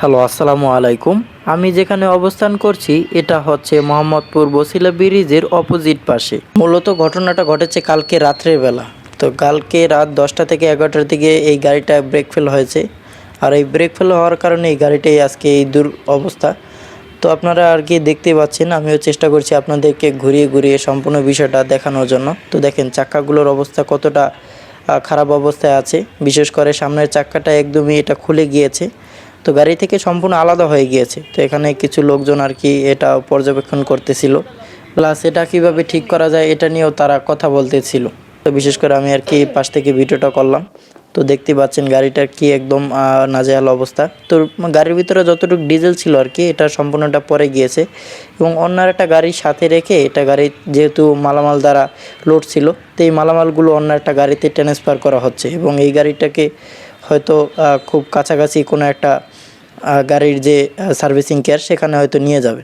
Hello, আসসালামু আলাইকুম। আমি যেখানে অবস্থান করছি, এটা হচ্ছে মোহাম্মদপুর বসিলা ব্রিজের অপোজিট পাশে। মূলত ঘটনাটা ঘটেছে কালকে রাত্রের বেলা। তো কালকে রাত দশটা থেকে এগারোটার দিকে এই গাড়িটা ব্রেক ফেল হয়েছে। আর এই ব্রেক ফেল হওয়ার কারণে এই গাড়িটাই আজকে এই দূর অবস্থা। তো আপনারা আর কি দেখতে পাচ্ছেন, আমিও চেষ্টা করছি আপনাদেরকে ঘুরিয়ে ঘুরিয়ে সম্পূর্ণ বিষয়টা দেখানোর জন্য। তো দেখেন চাকাগুলোর অবস্থা কতটা খারাপ অবস্থায় আছে। বিশেষ করে সামনের চাক্কাটা একদমই এটা খুলে গিয়েছে। তো গাড়ি থেকে সম্পূর্ণ আলাদা হয়ে গিয়েছে। তো এখানে কিছু লোকজন আর কি এটা পর্যবেক্ষণ করতেছিল। প্লাস এটা কীভাবে ঠিক করা যায় এটা নিয়েও তারা কথা বলতেছিল। তো বিশেষ করে আমি আর কি পাশ থেকে ভিডিওটা করলাম। তো দেখতে পাচ্ছেন গাড়িটার কি একদম নাজেহাল অবস্থা। তো গাড়ির ভিতরে যতটুকু ডিজেল ছিল আর কি, এটা সম্পূর্ণটা পরে গিয়েছে। এবং অন্য একটা গাড়ির সাথে রেখে এটা গাড়ি যেহেতু মালামাল দ্বারা লোড ছিল, তো এই মালামালগুলো অন্য একটা গাড়িতে ট্রান্সফার করা হচ্ছে। এবং এই গাড়িটাকে হয়তো খুব কাছাকাছি কোনো একটা গাড়ির যে সার্ভিসিং কেয়ার সেখানে হয়তো নিয়ে যাবে।